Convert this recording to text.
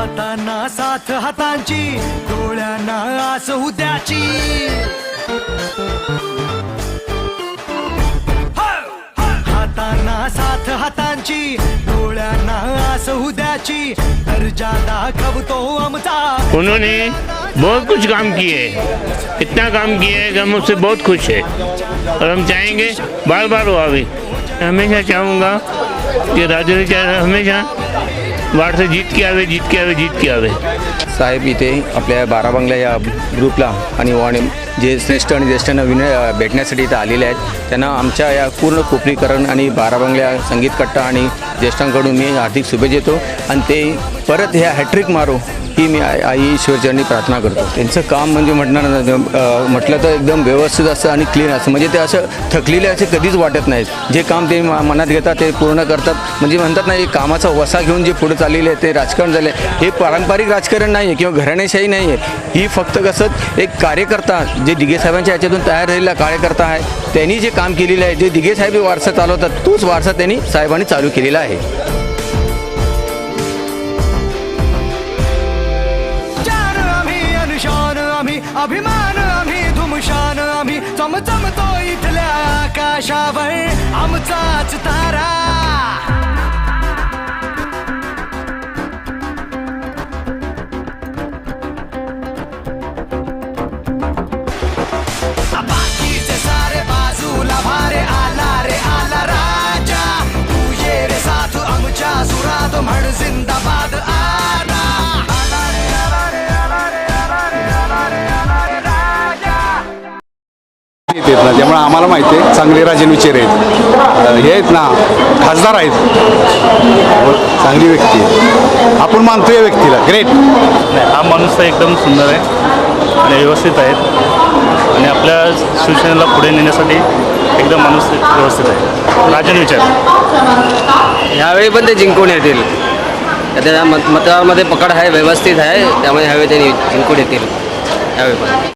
जाताना साथ हातांची डोळ्यांना आस उद्याची. हाताना साथ हातांची डोळ्यांना आस उद्याची. दर्जा दाखवतो आमचा. उन्होंने बहुत कुछ काम किए इतना काम किए है कि हम उससे बहुत खुश है। और हम चाहेंगे बार बार वो आवे। हमेशा चाहूँगा कि राजेंद्र चाहे हमेशा वाढसे जीत के आवे जीत के आवे जीत के आवे साहेब इथे आपल्या बारा बंगला या ग्रुपला आणि वाणी जे श्रेष्ठ आणि ज्येष्ठांना विनय भेटण्यासाठी इथं आलेले आहेत. त्यांना आमच्या या पूर्ण कोपरीकरण आणि बारा बंगल्या संगीत कट्टा आणि ज्येष्ठांकडून मी हार्दिक शुभेच्छा देतो. आणि ते परत ह्या हॅट्रिक मारो. ही मी आई आई ईश्वरचरणी प्रार्थना करतो. त्यांचं काम म्हणजे म्हणणार म्हटलं तर एकदम व्यवस्थित असतं आणि क्लीन असतं. म्हणजे ते असं थकलेले असे कधीच वाटत नाहीत. जे काम ते मनात घेतात ते पूर्ण करतात. म्हणजे म्हणतात ना कामाचा वसा घेऊन जे पुढे चाललेले आहे ते राजकारण झाले. हे पारंपरिक राजकारण नाही आहे किंवा घराणेशाही नाही आहे ही फक्त कसं एक कार्यकर्ता जे दिघे साहेबांच्या याच्यातून तयार झालेला कार्यकर्ता आहे त्यांनी जे काम केलेलं आहे जे दिघे साहेब हे वारसा चालवतात तोच वारसा त्यांनी साहेबांनी चालू केलेला आहे. आम्ही आम्ही चमचमतो इथल्या आकाशावर. आमचा येत ना त्यामुळे आम्हाला माहिती आहे चांगले राजन विचार आहेत. हे आहेत ना खासदार आहेत. चांगली व्यक्ती आहे. आपण मानतो या व्यक्तीला. ग्रेट नाही हा माणूस तर एकदम सुंदर आहे आणि व्यवस्थित आहेत आणि आपल्या शिवसेनेला पुढे नेण्यासाठी एकदम माणूस व्यवस्थित आहे. राजन विचार. ह्यावेळी पण ते जिंकून येतील. त्या मत मतामध्ये पकड आहे व्यवस्थित आहे त्यामुळे ह्यावेळी ते जिंकून येतील. ह्यावेळी पण.